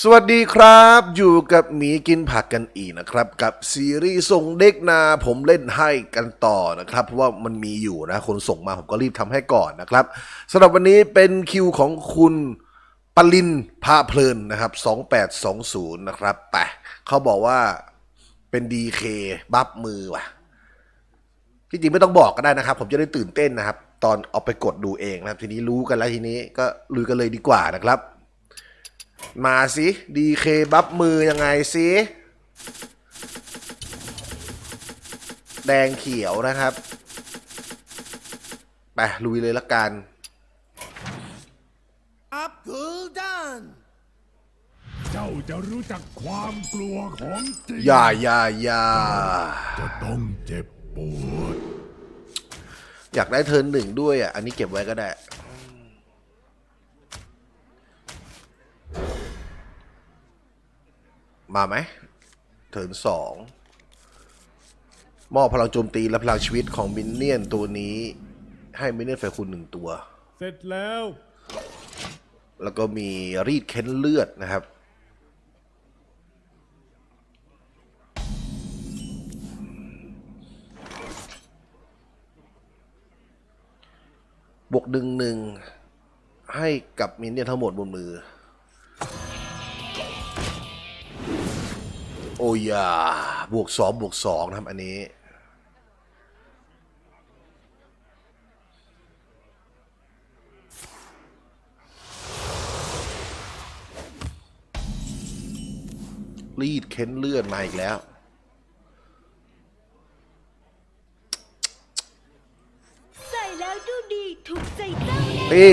สวัสดีครับ อยู่กับหมีกินผักกันอีกนะครับ กับซีรีส์ส่งเด็กนาผมเล่นให้กันต่อนะครับ เพราะว่ามันมีอยู่นะ คนส่งมาผมก็รีบทำให้ก่อนนะครับสำหรับวันนี้เป็นคิวของคุณปลินพาเพลินนะครับ 2820 นะครับ แต่เขาบอกว่าเป็นดีเคบัฟมือว่ะที่จริงไม่ต้องบอกก็ได้นะครับ ผมจะได้ตื่นเต้นนะครับ ตอนเอาไปกดดูเองนะครับ ทีนี้รู้กันแล้วทีนี้ก็ลุยกันเลยดีกว่านะครับ มาสิดีเคบัฟมือยังไงสิแดงเขียวนะครับ ไปลุยเลยละกัน Up cool down เจ้าจะรู้จักความกลัวของจริงอย่าอย่าอย่าจะต้องเจ็บปวด อยากได้เทิร์นหนึ่งด้วยอะ อันนี้เก็บไว้ก็ได้ มาไหมเทิร์นสองมอบพลังโจมตีและพลังชีวิตของมินเนี่ยนตัวนี้ให้มินเนี่ยนไฟคุณหนึ่งตัว เสร็จแล้ว แล้วก็มีรีดเค้นเลือดนะครับ บวกดึงหนึ่งให้กับมินเนี่ยนทั้งหมดบนมือ โอ้ยาบวกสองบวกสองนะครับ อันนี้ รีดเค้นเลือดมาอีกแล้ว ใส่แล้วดูดีถูกใจเจ้าแน่ตี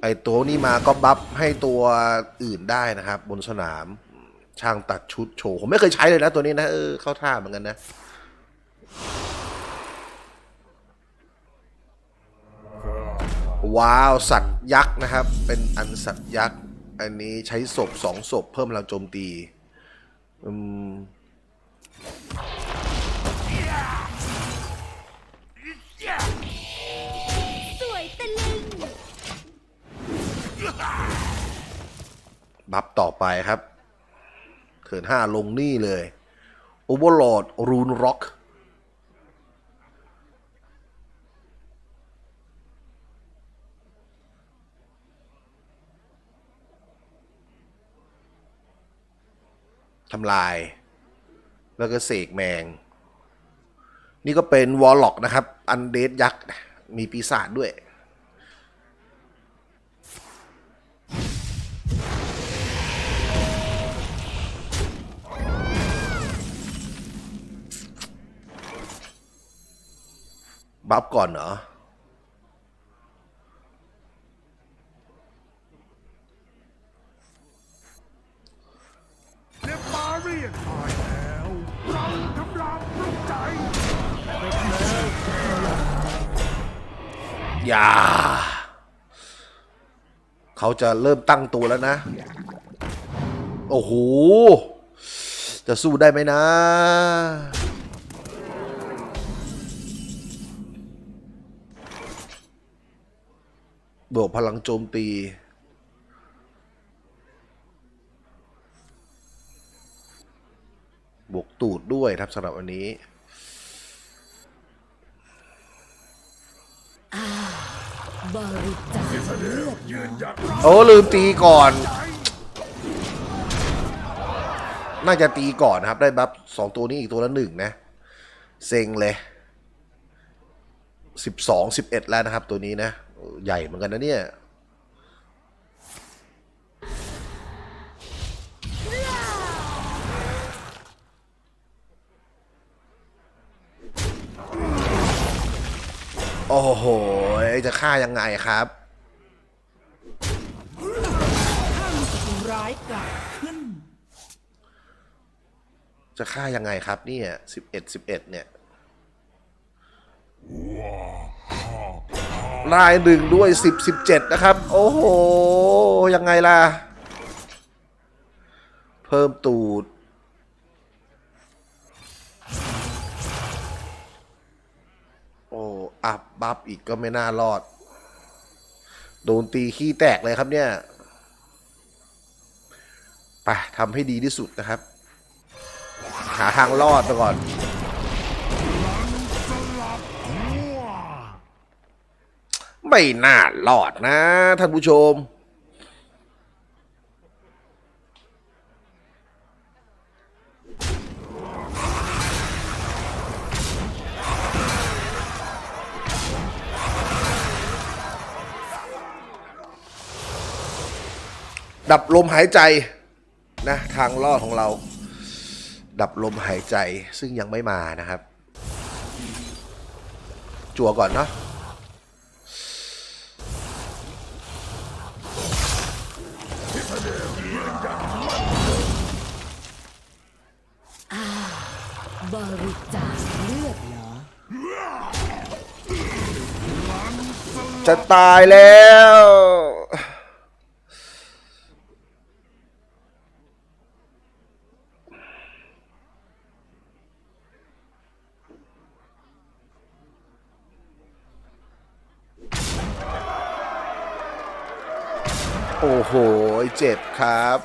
ไอตัวนี้มาก็บัฟให้ตัวอื่นได้นะครับ บนสนาม ช่างตัดชุดโชว์ ผมไม่เคยใช้เลยนะตัวนี้นะ เออ เข้าท่าเหมือนกันนะว้าวสัตว์ยักษ์นะครับ เป็นอันสัตว์ยักษ์ อันนี้ใช้ศพสองศพเพิ่มพลังโจมตีอืมสวยตะลึงบัฟต่อไปครับ เถินห้าลงนี่เลยโอเวอร์ลดรูนร็อกทำลาย แล้วก็เสกแมง นี่ก็เป็นวอลล็อกนะครับ อันเดดยักษ์ มีปีศาจด้วย บัฟก่อนเหรอเนปาเรียนตายแล้วเรากำลังปลุกใจอย่า เขาจะเริ่มตั้งตัวแล้วนะ โอ้โห จะสู้ได้ไหมนะ บวกพลังโจมตี บวกตูดด้วยครับสำหรับวันนี้ บริจาคเลือดยืนหยัดโอ้ลืมตีก่อน น่าจะตีก่อนนะครับ ได้บัฟสองตัวนี้อีกตัวละหนึ่งนะ เซ็งเลยสิบสองสิบเอ็ดแล้วนะครับตัวนี้นะ ใหญ่เหมือนกันนะเนี่ยโอ้โห จะฆ่ายังไงครับร้ายกาจขึ้น จะฆ่ายังไงครับเนี่ยสิบเอ็ดสิบเอ็ดเนี่ย ลายหนึ่งด้วยสิบสิบเจ็ดนะครับ โอ้โห ยังไงล่ะ เพิ่มตูด โอ้อัพบัฟอีกก็ไม่น่ารอด โดนตีขี้แตกเลยครับเนี่ยไปทำให้ดีที่สุดนะครับ หาทางรอดไปก่อน ไม่น่ารอดนะ ท่านผู้ชม ดับลมหายใจนะ ทางรอดของเรา ดับลมหายใจซึ่งยังไม่มานะครับ จั่วก่อนเนาะ จะตายแล้ว โอ้โห เจ็บครับ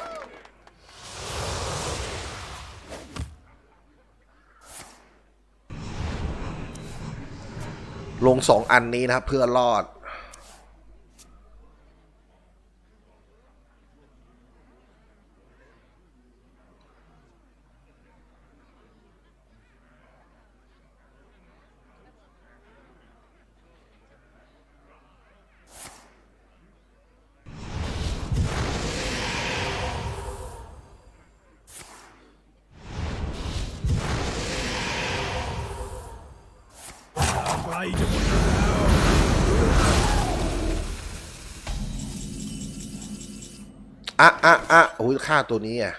ลงสองอันนี้นะครับเพื่อรอด อะโอ้ยฆ่าตัวนี้อะ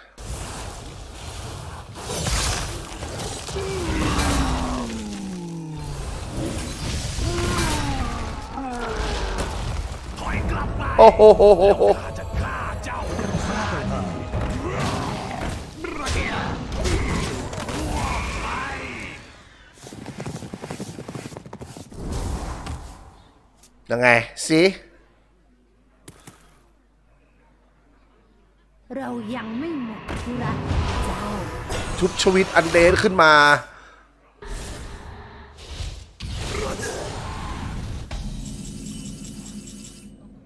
โอ้โหโหโหโหยังไงสิ ชุดชวิตอันเดนขึ้นมา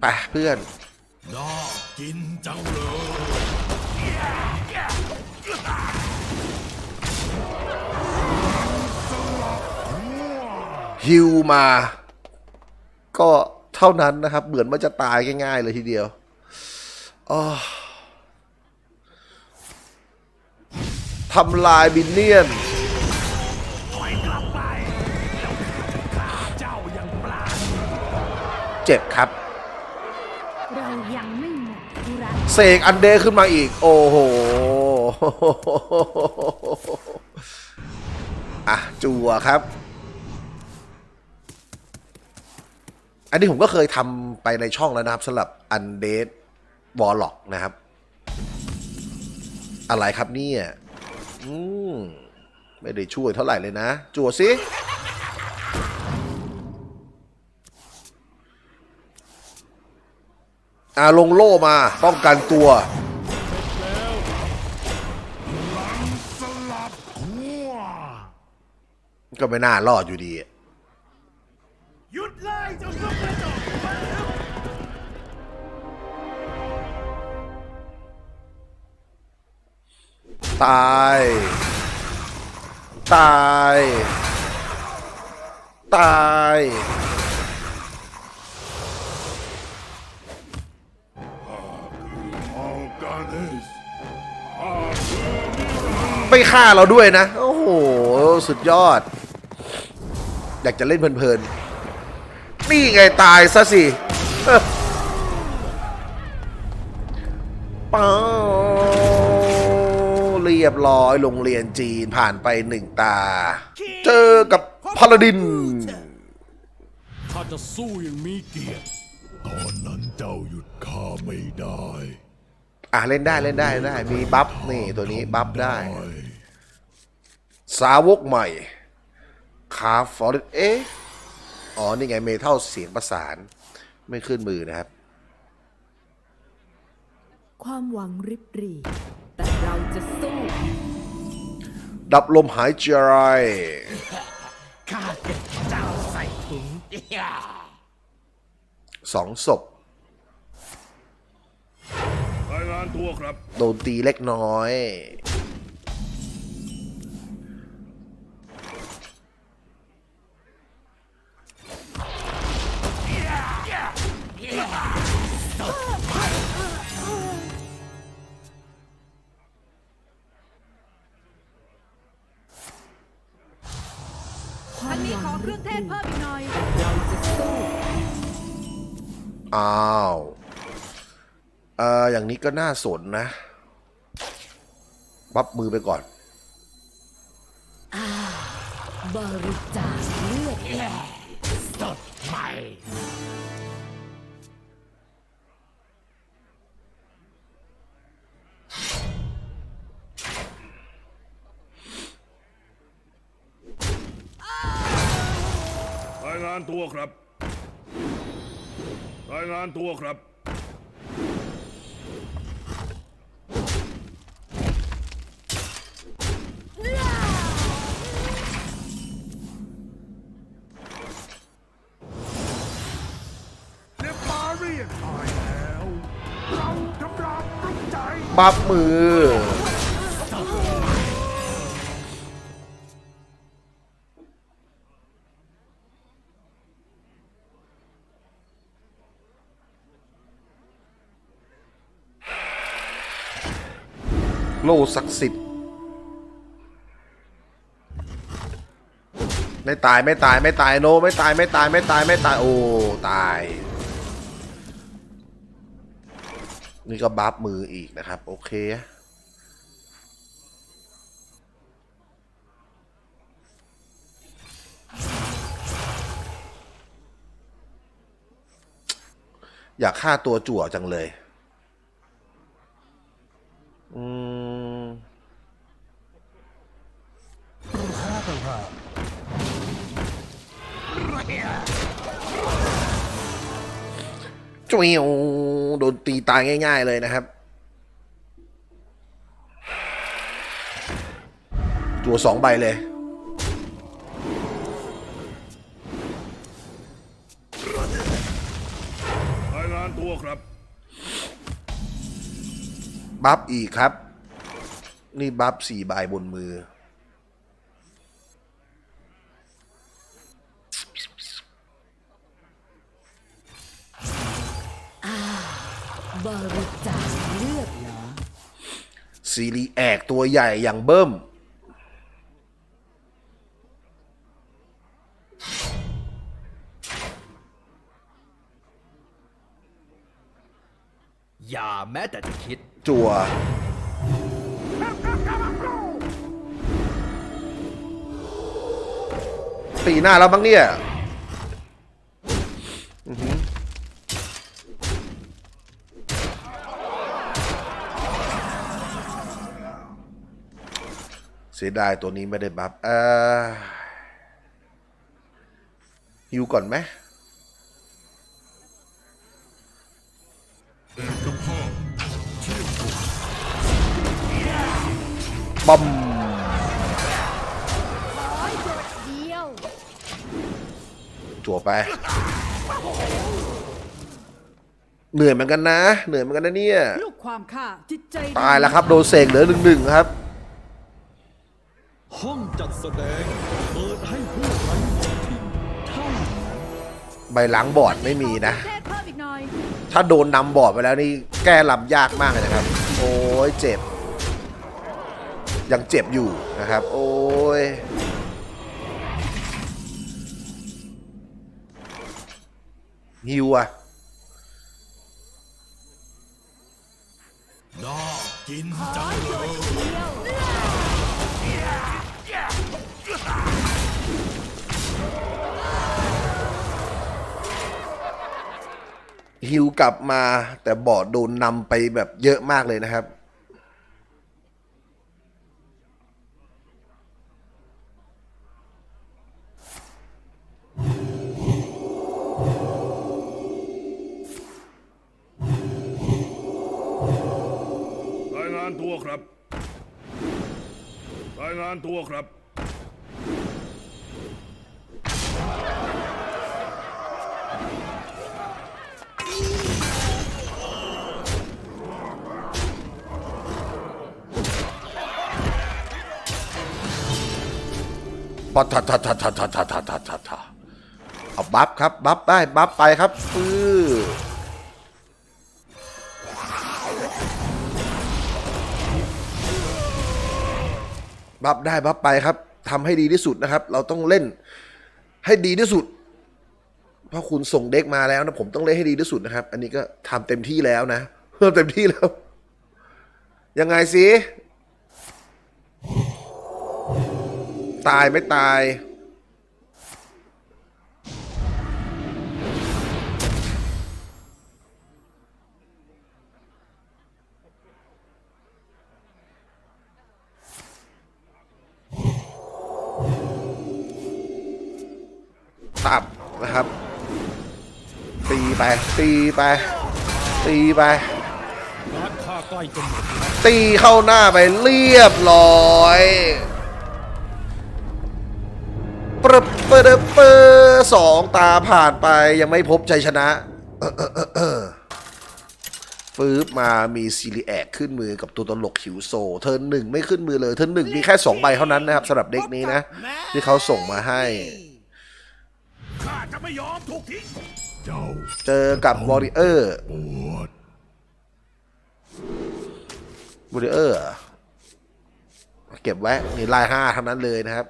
ไปเพื่อนน่ากินจังเลยฮิวมา ก็เท่านั้นนะครับ เหมือนมันจะตายง่ายๆเลยทีเดียวอ้อ ทำลายบินเนียนเจ็บครับเสกอันเดขึ้นมาอีก โอ้โหอะจัวครับ อันนี้ผมก็เคยทำไปในช่องแล้วนะครับสำหรับ Undead Warlock นะครับ อะไรครับเนี่ย อืมไม่ได้ช่วยเท่าไหร่เลยนะ จัวสิอาลงโล่มาป้องกันตัว ก็ไม่น่ารอดอยู่ดีหยุดเลยเจ้า ตาย ตาย ตาย ไม่ฆ่าเราด้วยนะ โอ้โห สุดยอด อยากจะเล่นเพลินๆ นี่ไงตายซะสิเป้า รียบร้อยโรงเรียนจีนผ่านไปหนึ่งตา เจอกับพาลาดินข้าจะสู้อย่างมีเกียรติตอนนั้นเจ้าหยุดข้าไม่ได้ อะเล่นได้เล่นได้เล่นได้ มีบัฟนี่ตัวนี้บัฟได้ สาวกใหม่คาฟอร์เอ๊ะอ๋อ นี่ไงเมทัลเสียงประสาน ไม่ขึ้นมือนะครับ ความหวังริบหรี่ แต่เราจะสู้ดับลมหายใจข้าเก็บเจ้าใส่ถุงสองศพรายงานตัวครับ โดนตีเล็กน้อย นี้ขอเครื่องเทศเพิ่มอีกหน่อยเราจะสู้อ้าวเอ่ออย่างนี้ก็น่าสนนะบับมือไปก่อน บริจาคเลือดสดใหม่ายงานตัวครับ รายงานตัวครับเรียบมาเรียกตายแล้ว เรากำลังปลุกใจ บับมือ ลศักดิ์สิทธิ์ไม่ตายไม่ตายไม่ตายโนไม่ตายไม่ตายไม่ตายไม่ตายโอ้ตาย นี่ก็บัฟมืออีกนะครับ โอเคอยากฆ่าตัวจั่วจังเลย อืม จุยวโดนตีตายง่าย ๆเลยนะครับ ตัวสองใบเลย รายงานตัวครับ บัฟอีกครับ นี่บัฟสี่ใบบนมือ บริจาคเลือดเหรอซีรีแอกตัวใหญ่อย่างเบิ้ม อย่าแม้แต่จะคิด จั่วปีหน้าแล้วบ้างเนี่ยอื้อหือเสียดายตัวนี้ไม่ได้บัฟเอ่อฮิวก่อนไหมบอมเดียวจั่วไป เหนื่อยเหมือนกันนะ เหนื่อยเหมือนกันนะเนี่ย ลูกความข้าจิตใจดี ตายแล้วครับ โดนเสกเหลือหนึ่งหนึ่งครับ ห้องจัดแสดง เปิดให้ผู้ไร้หมดทินเท่านั้น ใบหลังบอร์ดไม่มีนะเทศเพิ่มอีกหน่อย ถ้าโดนนำบอร์ดไปแล้วนี่แก้ลำยากมากเลยนะครับ โอ้ยเจ็บ ยังเจ็บอยู่นะครับ โอ้ย ฮิวอะน่ากินจังเลย ฮิวกลับมาแต่บอร์ดโดนนำไปแบบเยอะมากเลยนะครับ รายงานานตัวครับ รายงานตัวครับ ปะทะทะทะทะทะทะทะทะทะทะเอาบัฟครับบัฟได้บัฟไปครับปื้อบัฟได้บัฟไปครับทำให้ดีที่สุดนะครับ เราต้องเล่นให้ดีที่สุด เพราะคุณส่งเด็กมาแล้วนะผมต้องเล่นให้ดีที่สุดนะครับ อันนี้ก็ทำเต็มที่แล้วนะเต็มที่แล้ว ยังไงสิ ตายไม่ตาย ตับนะครับ ตีไป ตีไป ตีไปตีเข้าหน้าไปเรียบร้อย ปรบเปรบเปรสองตาผ่านไปยังไม่พบใจชนะเออฟืบมามีซีรีแอคขึ้นมือกับตัวตลกหิวโซเทิร์นหนึ่งไม่ขึ้นมือเลยเทิร์นหนึ่งมีแค่สองใบเท่านั้นนะครับสำหรับเด็กนี้นะ ที่เขาส่งมาให้ข้าจะไม่ยอมถูกทิ้งเจอกับวอริเออร์วอริเออร์เก็บไว้นี่ลายห้าเทั้งนั้นเลยนะครับ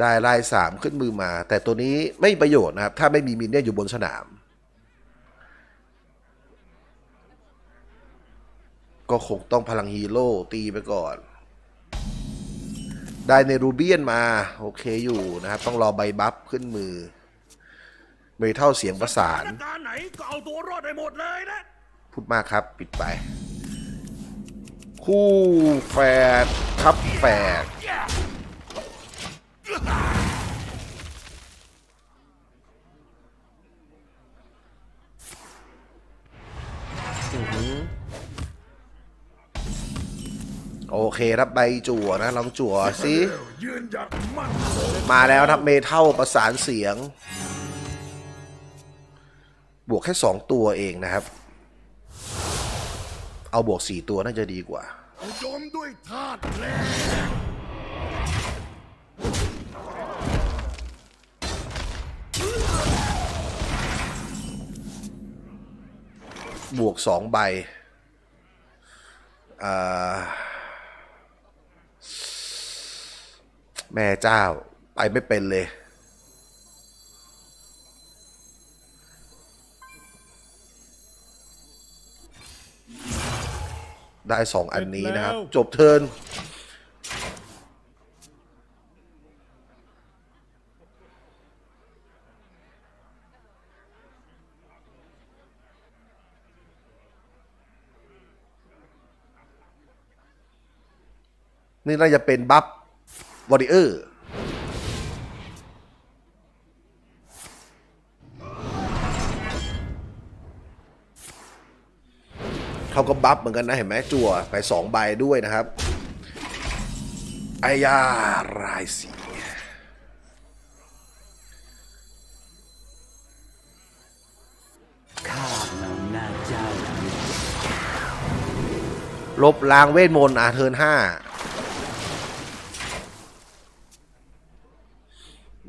ได้ลายสามขึ้นมือมา แต่ตัวนี้ไม่มีประโยชน์นะครับ ถ้าไม่มีมินเนี่ยนอยู่บนสนาม ก็คงต้องพลังฮีโร่ตีไปก่อน ได้ในรูเบียนมา โอเคอยู่นะครับ ต้องรอใบบัฟขึ้นมือเมทัลเสียงประสานสถการณ์ไหนก็เอาตัวรอดได้หมดเลยนะ พูดมากครับปิดไป คู่แฝดครับแฝด อเคครับใบจั่วนะลองจั่วสิยืนหยัดมั่นมาแล้วครับเมทัลประสานเสียง บวกแค่สองตัวเองนะครับ เอาบวกสี่ตัวน่าจะดีกว่าเอาโจมด้วยธาตุแรงบวกสองใบอ่า แม่เจ้าไปไม่เป็นเลย ได้สองอันนี้นะครับ จบเทิร์นนี่น่าจะเป็นบัฟ วอริเออร์เขาก็บัฟเหมือนกันนะเห็นไหมจั่วไปสองใบด้วยนะครับไอยารายสีข้านำหน้าเจ้าลบล้างเวทมนต์อะเทิร์นห้า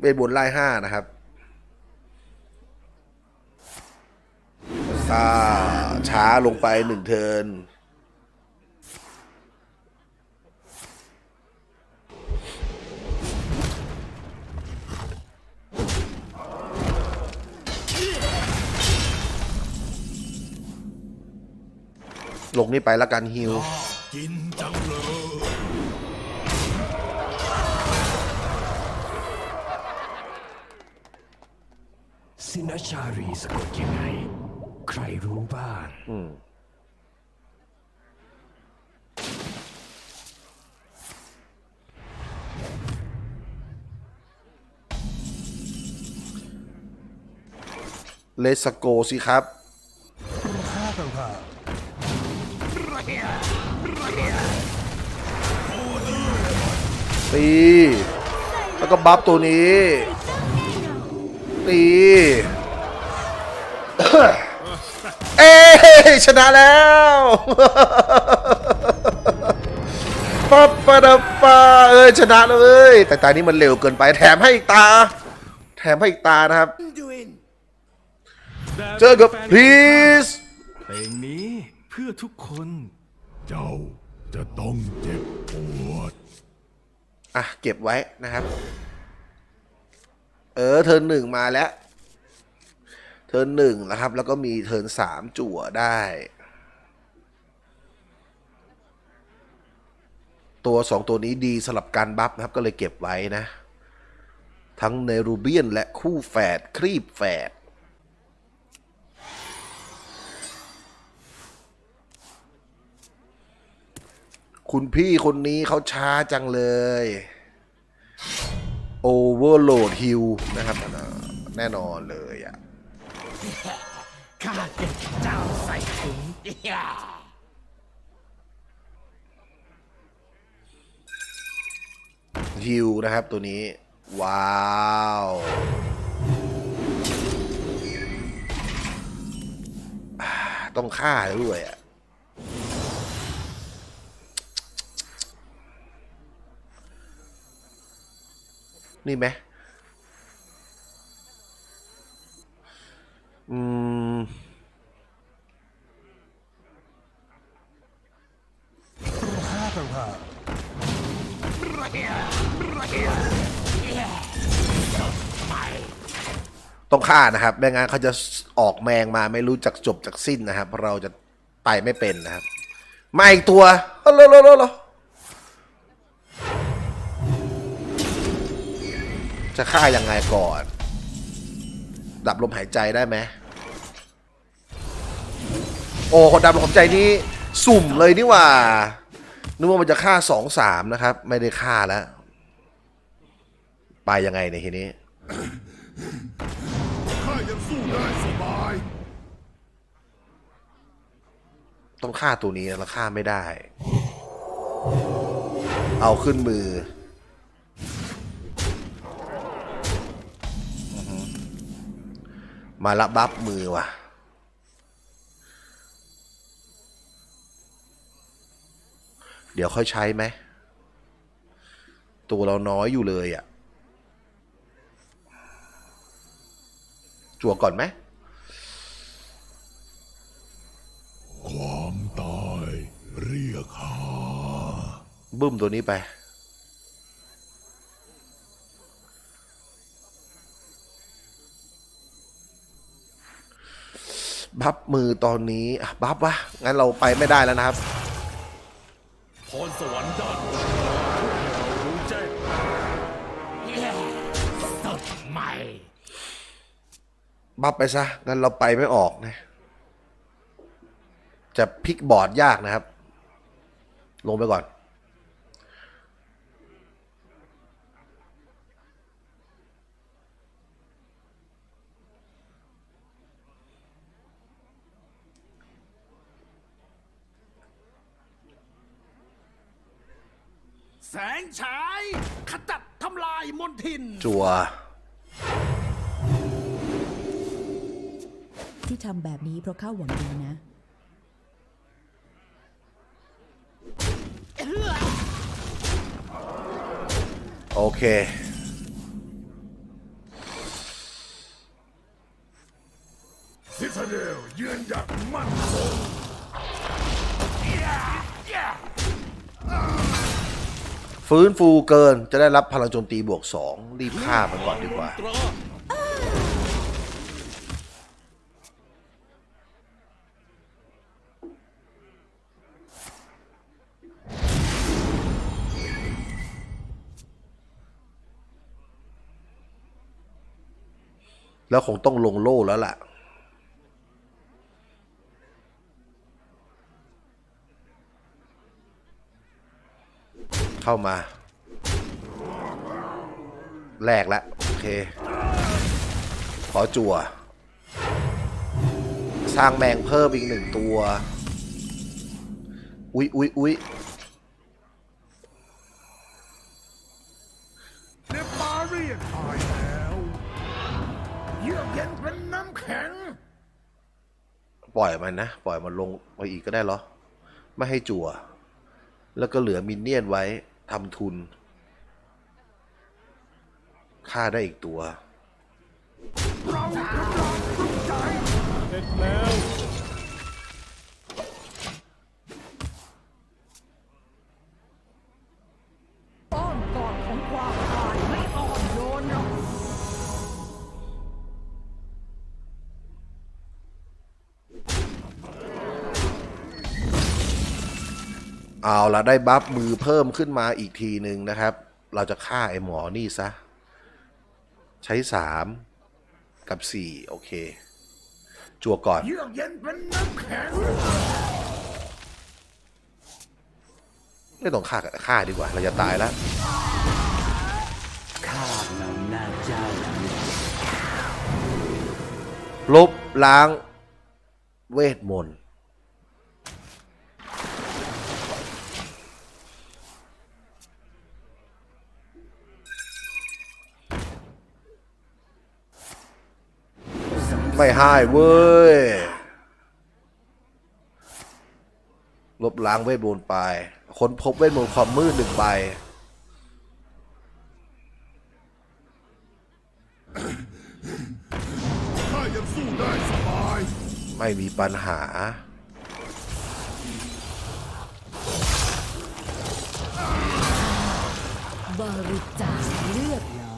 เวทมนไล่ห้านะครับอ่าช้าลงไปหนึ่งเทินลงนี่ไปล้วกันฮิวกินจังเลย สินชารีสะกดยังไง ใครรู้บ้างเลสโกสิครับ ตี แล้วก็บัฟตัวนี้ ตีเอ้ยชนะแล้วปั๊บปะดับปะเอ้ยชนะเลยแต่ตานี้มันเร็วเกินไปแถมให้อีกตา แถมให้อีกตานะครับ เจอกับ please เพลงนี้เพื่อทุกคน เจ้าจะต้องเจ็บปวด อะ เก็บไว้นะครับ เออเทิร์นหนึ่งมาแล้ว เทิร์นหนึ่งนะครับ แล้วก็มีเทิร์นสามจั่วได้ ตัวสองตัวนี้ดีสลับการบัฟนะครับ ก็เลยเก็บไว้นะ ทั้งเนรูเบียนและคู่แฝดครีบแฝดคุณพี่คนนี้เขาช้าจังเลย Overload Hill นะครับอ่าแน่นอนเลยอะข้าเก็บเจ้าใส่ถุงฮิลนะครับตัวนี้ ว้าวอ่าต้องฆ่าด้วยอะ นี่ไหมอืมต้องฆ่านะครับ ไม่งั้นเขาจะออกแมงมาไม่รู้จักจบจากสิ้นนะครับ เราจะไปไม่เป็นนะครับ มาอีกตัวฮัลโห จะฆ่ายังไงก่อน ดับลมหายใจได้ไหมโอ้คนดับลมหายใจนี้สุ่มเลยนี่หว่านึกว่ามันจะฆ่าสองสามนะครับ ไม่ได้ฆ่าแล้ว ไปยังไงในยทีนี้ข้ายังสู้ได้สบาย ต้องฆ่าตัวนี้นะแล้วฆ่าไม่ได้ เอาขึ้นมืออื มาละบัฟมือว่ะ เดี๋ยวค่อยใช้ไหม ตัวเราน้อยอยู่เลยอะ่ะ จั่วก่อนไหม ความตายเรียกหาบึ้มตัวนี้ไป บัฟมือตอนนี้อะบัฟวะงั้นเราไปไม่ได้แล้วนะครับพรสวรรค์ด้านรู้แจ้งสดใหม่บัฟไปซะงั้นเราไปไม่ออกนะ จะพลิกบอร์ดยากนะครับ ลงไปก่อน แสงฉายขจัดทำลายมนทิน จัว ที่ทำแบบนี้เพราะข้าหวังดีนะ โอเค ซิตาเดลยืนหยัดมั่นคง ฟื้นฟูเกินจะได้รับพลังโจมตีบวกสองรีบฆ่ามันก่อนดีกว่าตราแล้วคงต้องลงโล่แล้วล่ะ เข้ามาแรกละโอเค ขอจั่ว สร้างแมงเพิ่มอีกหนึ่งตัว อุ๊ยอุ๊ยอุ๊ยปล่อยมันนะ ปล่อยมันลงไปอีกก็ได้เหรอ ไม่ให้จั่ว แล้วก็เหลือมินเนี่ยนไว้ ทำทุนฆ่าได้อีกตัวเรากำลังสุดใจเสร็จแล้ว เอาละได้บัฟมือเพิ่มขึ้นมาอีกทีหนึ่งนะครับ เราจะฆ่าไอ้หมอนี่ซะ ใช้สามกับสี่โอเค จั่วก่อน เยือกเย็นเป็นน้ำแข็งไม่ต้องฆ่าฆ่าดีกว่า เราจะตายแล้ว ข้านำหน้าเจ้าหลังลบล้างเวทมนต์ ไม่ให้เว้ย ลบล้างเวทมนต์ไปค้นพบเวทมนต์ความมืดหนึ่งใบข้ายังสู้ได้สบายไม่มีปัญหา บริจาคเลือดเหรอ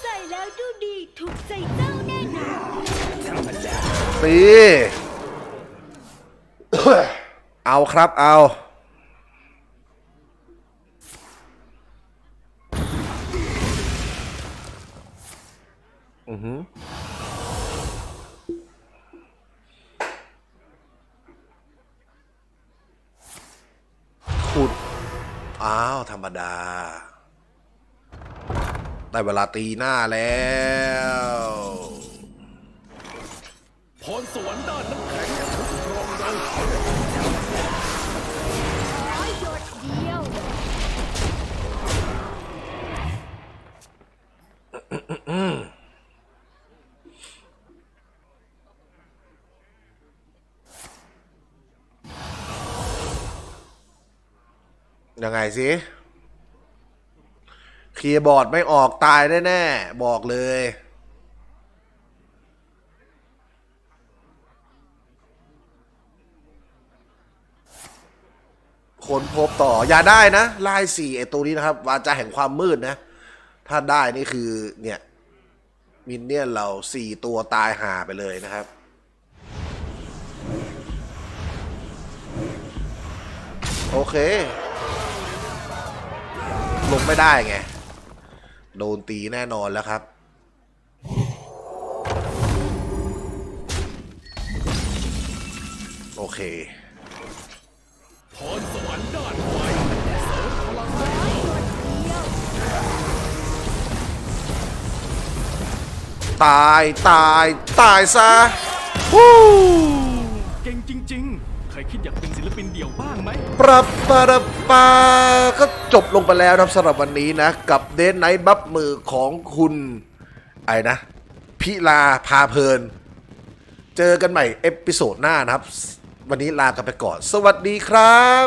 ใส่แล้วดูดี ถูกใจเจ้าแน่นอนตีเอาครับเอา อือหือขุด อ้าว ธรรมดา ได้เวลาตีหน้าแล้วพรสวรรค์ด้านน้ำแข็งคุ้มครองเราร้อยหยดเดียวยังไงสิ คีย์บอร์ดไม่ออกตายแน่ๆ บอกเลย คนพบต่ออย่าได้นะลายสี่ไอตัวนี้นะครับ วาจาแห่งความมืดนะ ถ้าได้นี่คือเนี่ย มินเนี่ยเราสี่ตัวตายหาไปเลยนะครับโอเค ลงไม่ได้ไง โดนตีแน่นอนแล้วครับ โอเคพรสวรรค์ด้านไฟตายตายตายซะฮู้เก่งจริง คิดอยากเป็นศิลปินเดี่ยวบ้างไหมปรับปาระปาก็จบลงไปแล้วนะครับสำหรับวันนี้นะ กับเดนไนท์บัฟมือของคุณไอ้นะ พิลาพาเพลิน เจอกันใหม่เอพิโซดหน้านะครับ วันนี้ลากันไปก่อน สวัสดีครับ